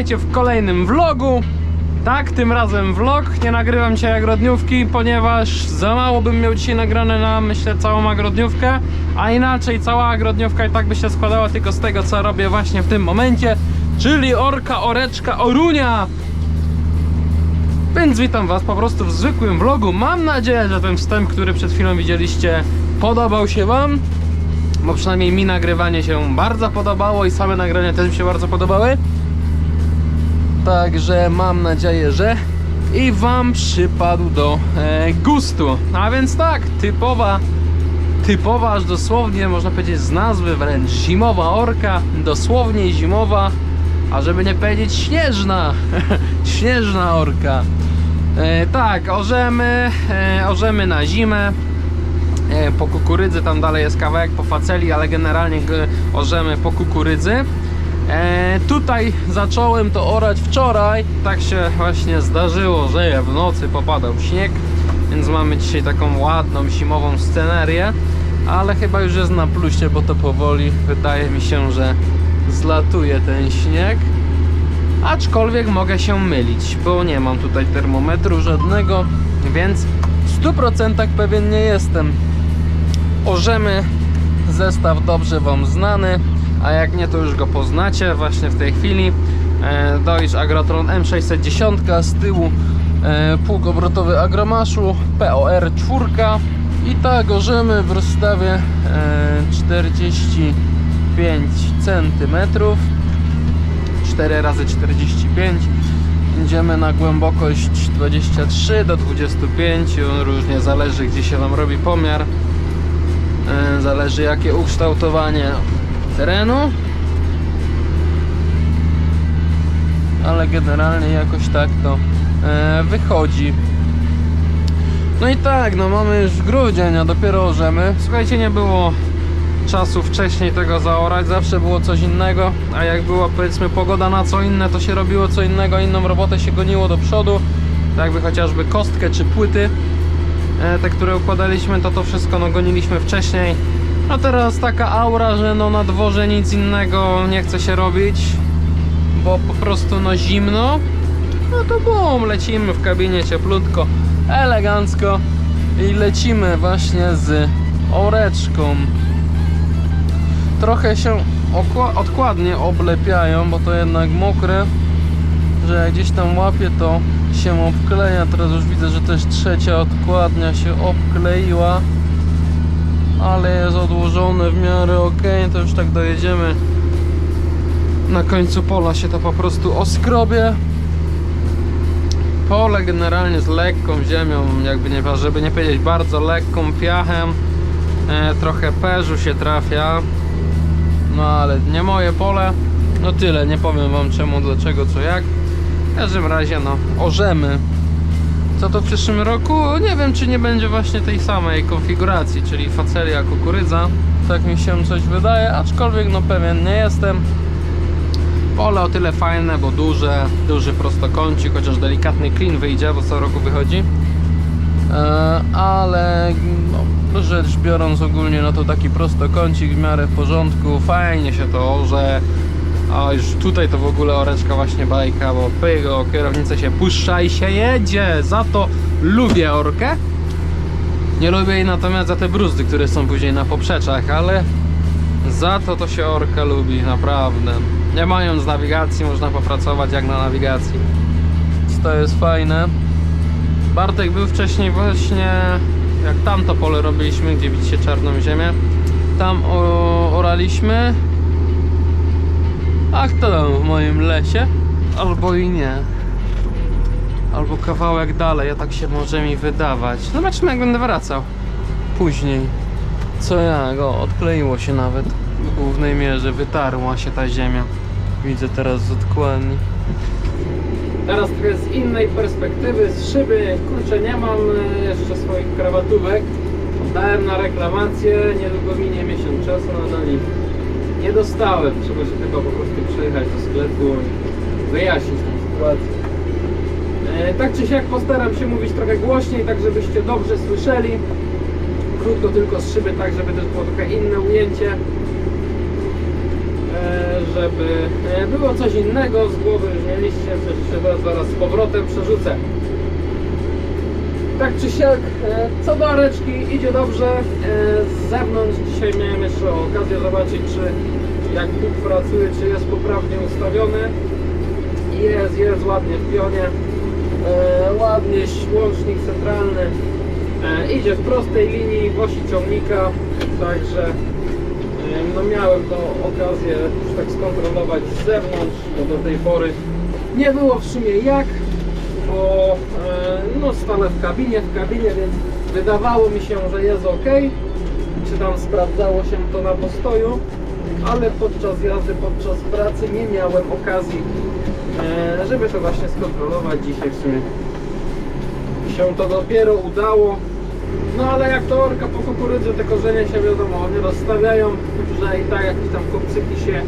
Witajcie w kolejnym vlogu. Tak, tym razem vlog. Nie nagrywam dzisiaj agrodniówki, ponieważ za mało bym miał dzisiaj nagrane na, myślę, całą agrodniówkę. A inaczej cała agrodniówka i tak by się składała tylko z tego, co robię właśnie w tym momencie. Czyli orka, oreczka, orunia. Więc witam was po prostu w zwykłym vlogu. Mam nadzieję, że ten wstęp, który przed chwilą widzieliście, podobał się wam. Bo przynajmniej mi nagrywanie się bardzo podobało i same nagrania też mi się bardzo podobały. Także mam nadzieję, że i Wam przypadł do e, gustu. A więc tak, typowa, typowa, aż dosłownie można powiedzieć z nazwy wręcz zimowa orka, dosłownie zimowa, a żeby nie powiedzieć śnieżna, śnieżna orka. E, tak, orzemy, e, orzemy na zimę. E, po kukurydzy, tam dalej jest kawałek po faceli, ale generalnie g- orzemy po kukurydzy. E, tutaj zacząłem to orać wczoraj, tak się właśnie zdarzyło, że w nocy popadał śnieg, więc mamy dzisiaj taką ładną, zimową scenerię, ale chyba już jest na plusie, bo to powoli wydaje mi się, że zlatuje ten śnieg. Aczkolwiek mogę się mylić, bo nie mam tutaj termometru żadnego, więc w 100% pewien nie jestem. Orzemy zestaw dobrze Wam znany, a jak nie to już go poznacie właśnie w tej chwili. E, Deutsch Agrotron M610 z tyłu e, półkobrotowy agromaszu POR 4 i tak orzemy w rozstawie e, 45 cm 4 razy 45 Idziemy na głębokość 23 do 25 różnie zależy gdzie się Wam robi pomiar. E, Zależy jakie ukształtowanie terenu. Ale generalnie jakoś tak to e, wychodzi. No i tak, no mamy już grudzień, a dopiero orzemy. Słuchajcie, nie było czasu wcześniej tego zaorać, zawsze było coś innego, a jak była powiedzmy pogoda na co inne, to się robiło co innego, inną robotę się goniło do przodu, tak jakby chociażby kostkę czy płyty e, te, które układaliśmy, to to wszystko no, goniliśmy wcześniej. A teraz taka aura, że no na dworze nic innego nie chce się robić, bo po prostu no zimno. No to bum, lecimy w kabinie cieplutko, elegancko i lecimy właśnie z oreczką. Trochę się odkładnie oblepiają, bo to jednak mokre, że jak gdzieś tam łapie to się obkleja. Teraz już widzę, że też trzecia odkładnia się obkleiła. Ale jest odłożone w miarę ok, to już tak dojedziemy. Na końcu pola się to po prostu oskrobie. Pole generalnie z lekką ziemią, jakby nie, żeby nie powiedzieć bardzo lekką piachem. E, trochę perzu się trafia. No ale nie moje pole. No tyle, nie powiem wam czemu, dlaczego, co jak. W każdym razie no, orzemy. Co to w przyszłym roku? Nie wiem, czy nie będzie właśnie tej samej konfiguracji, czyli facelia, kukurydza. Tak mi się coś wydaje, aczkolwiek no pewien nie jestem. Pole o tyle fajne, bo duże, duży prostokącik, chociaż delikatny clean wyjdzie, bo co roku wychodzi. E, ale no, rzecz biorąc ogólnie, no to taki prostokącik w miarę w porządku, fajnie się to orze. A już tutaj to w ogóle oreczka właśnie bajka, bo pyk, o kierownicę się puszcza i się jedzie. Za to lubię orkę. Nie lubię jej natomiast za te bruzdy, które są później na poprzeczach, ale za to to się orka lubi, naprawdę. Nie mając nawigacji można popracować jak na nawigacji. To jest fajne. Bartek był wcześniej właśnie, jak tamto pole robiliśmy, gdzie widzicie czarną ziemię. Tam oraliśmy. A kto tam w moim lesie? Albo i nie. Albo kawałek dalej, a tak się może mi wydawać. Zobaczymy jak będę wracał. Później. Co jak? O, odkleiło się nawet. W głównej mierze wytarła się ta ziemia. Widzę teraz z odkładni. Teraz trochę z innej perspektywy, z szyby. Kurczę, nie mam e, jeszcze swoich krawatówek. Dałem na reklamację, niedługo minie miesiąc czasu, nadal ich nie dostałem. Trzeba się chyba po prostu przyjechać do sklepu i wyjaśnić tę sytuację. E, tak czy siak postaram się mówić trochę głośniej, tak żebyście dobrze słyszeli. Krótko tylko z szyby, tak żeby też było trochę inne ujęcie. E, żeby e, było coś innego z głowy już mieliście, przecież się teraz zaraz z powrotem przerzucę. Tak czy siak, e, co do areczki idzie dobrze. E, Z zewnątrz dzisiaj miałem jeszcze okazję zobaczyć, czy jak Bóg pracuje, czy jest poprawnie ustawiony. Jest, jest ładnie w pionie. E, ładnie łącznik centralny. Idzie w prostej linii osi ciągnika, także no miałem to okazję już tak skontrolować z zewnątrz, bo do tej pory nie było w sumie jak, bo e, no stanę w kabinie, w kabinie, więc wydawało mi się, że jest ok, czy tam sprawdzało się to na postoju, ale podczas jazdy, podczas pracy nie miałem okazji, e, żeby to właśnie skontrolować dzisiaj w sumie się to dopiero udało. No ale jak to orka po kukurydzy, te korzenie się wiadomo nie rozstawiają, że i tak jakieś tam kopcyki się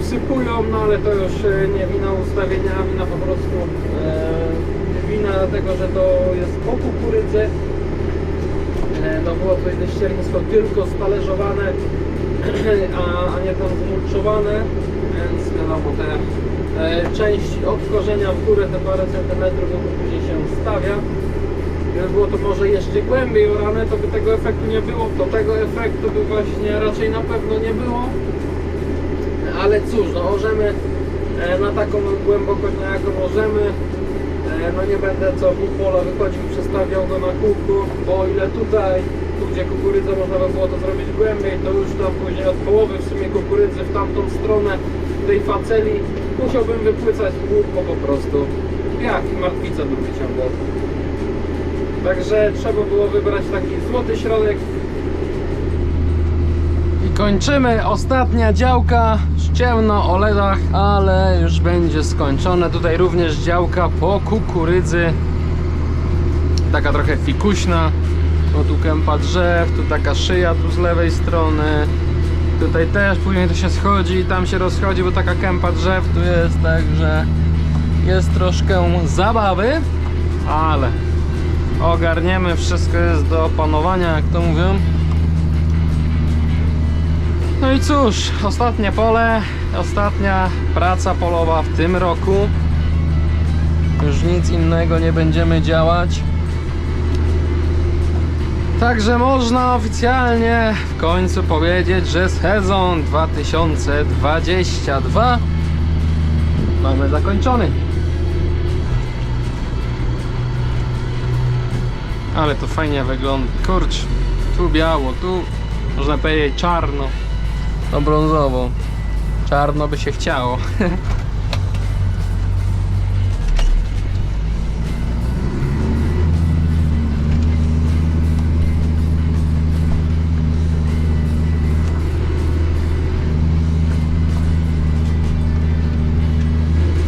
usypują, no ale to już e, nie wina ustawienia, wina po prostu wina tego, że to jest po kukurydzy. E, no było to inne ściernisko tylko stalerzowane, a, a nie tam zmulczowane, więc wiadomo te e, części od korzenia w górę, te parę centymetrów, no to później się stawia. Gdyby było to może jeszcze głębiej orane, to by tego efektu nie było. To tego efektu by właśnie raczej na pewno nie było. Ale cóż, no orzemy e, na taką głębokość, na jaką możemy. No nie będę co pół pola wychodził, przestawiał go na bo o ile tutaj, tu gdzie kukurydza można by było to zrobić głębiej, to już tam później od połowy w sumie kukurydzy w tamtą stronę tej faceli musiałbym wypłycać łuk, bo po prostu piach i martwica by wyciągał. Także trzeba było wybrać taki złoty środek. I kończymy ostatnia działka ściemno o ledach, ale już będzie skończone. Tutaj również działka po kukurydzy. Taka trochę fikuśna. No tu kępa drzew, tu taka szyja tu z lewej strony. Tutaj też później to się schodzi, tam się rozchodzi, bo taka kępa drzew tu jest, także jest troszkę zabawy, ale ogarniemy, wszystko jest do opanowania, jak to mówią. No i cóż, ostatnie pole, ostatnia praca polowa w tym roku. Już nic innego nie będziemy działać. Także można oficjalnie w końcu powiedzieć, że sezon 2022 mamy zakończony. Ale to fajnie wygląda. Kurcz, tu biało, tu można powiedzieć czarno. No brązowo. Czarno by się chciało.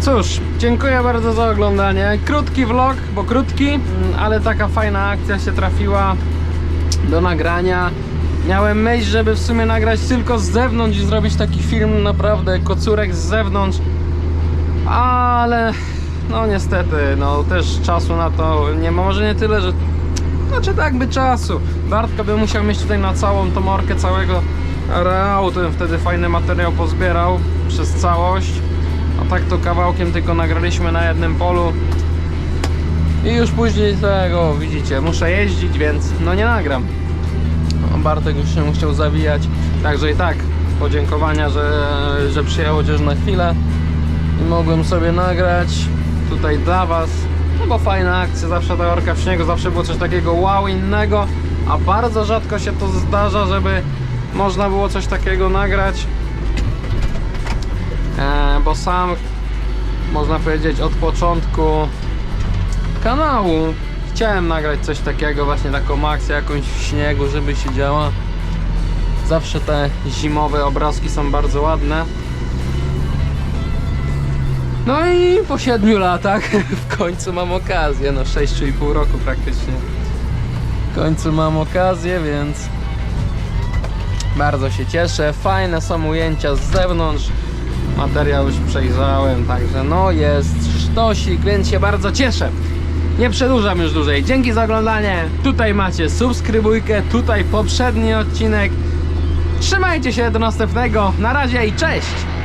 Cóż, dziękuję bardzo za oglądanie. Krótki vlog, bo krótki, mm, ale taka fajna akcja się trafiła do nagrania. Miałem myśl, żeby w sumie nagrać tylko z zewnątrz i zrobić taki film naprawdę kocurek z zewnątrz, ale no niestety, no też czasu na to nie ma. Może nie tyle, że znaczy tak by czasu. Bartka by musiał mieć tutaj na całą tą orkę całego areału, to bym wtedy fajny materiał pozbierał przez całość. A tak to kawałkiem tylko nagraliśmy na jednym polu. I już później tego widzicie, muszę jeździć, więc no nie nagram. Bartek już się chciał zawijać. Także i tak podziękowania, że, że przyjechał chociaż na chwilę i mogłem sobie nagrać tutaj dla Was. No bo fajna akcja, zawsze ta orka w śniegu, zawsze było coś takiego wow innego, a bardzo rzadko się to zdarza, żeby można było coś takiego nagrać. E, bo sam można powiedzieć od początku kanału chciałem nagrać coś takiego, właśnie taką akcję jakąś w śniegu, żeby się działa. Zawsze te zimowe obrazki są bardzo ładne. No i po 7 latach w końcu mam okazję, no 6,5 roku praktycznie. W końcu mam okazję, więc bardzo się cieszę. Fajne są ujęcia z zewnątrz. Materiał już przejrzałem, także no jest sztosik, więc się bardzo cieszę. Nie przedłużam już dłużej. Dzięki za oglądanie. Tutaj macie subskrybujkę, tutaj poprzedni odcinek. Trzymajcie się do następnego. Na razie i cześć!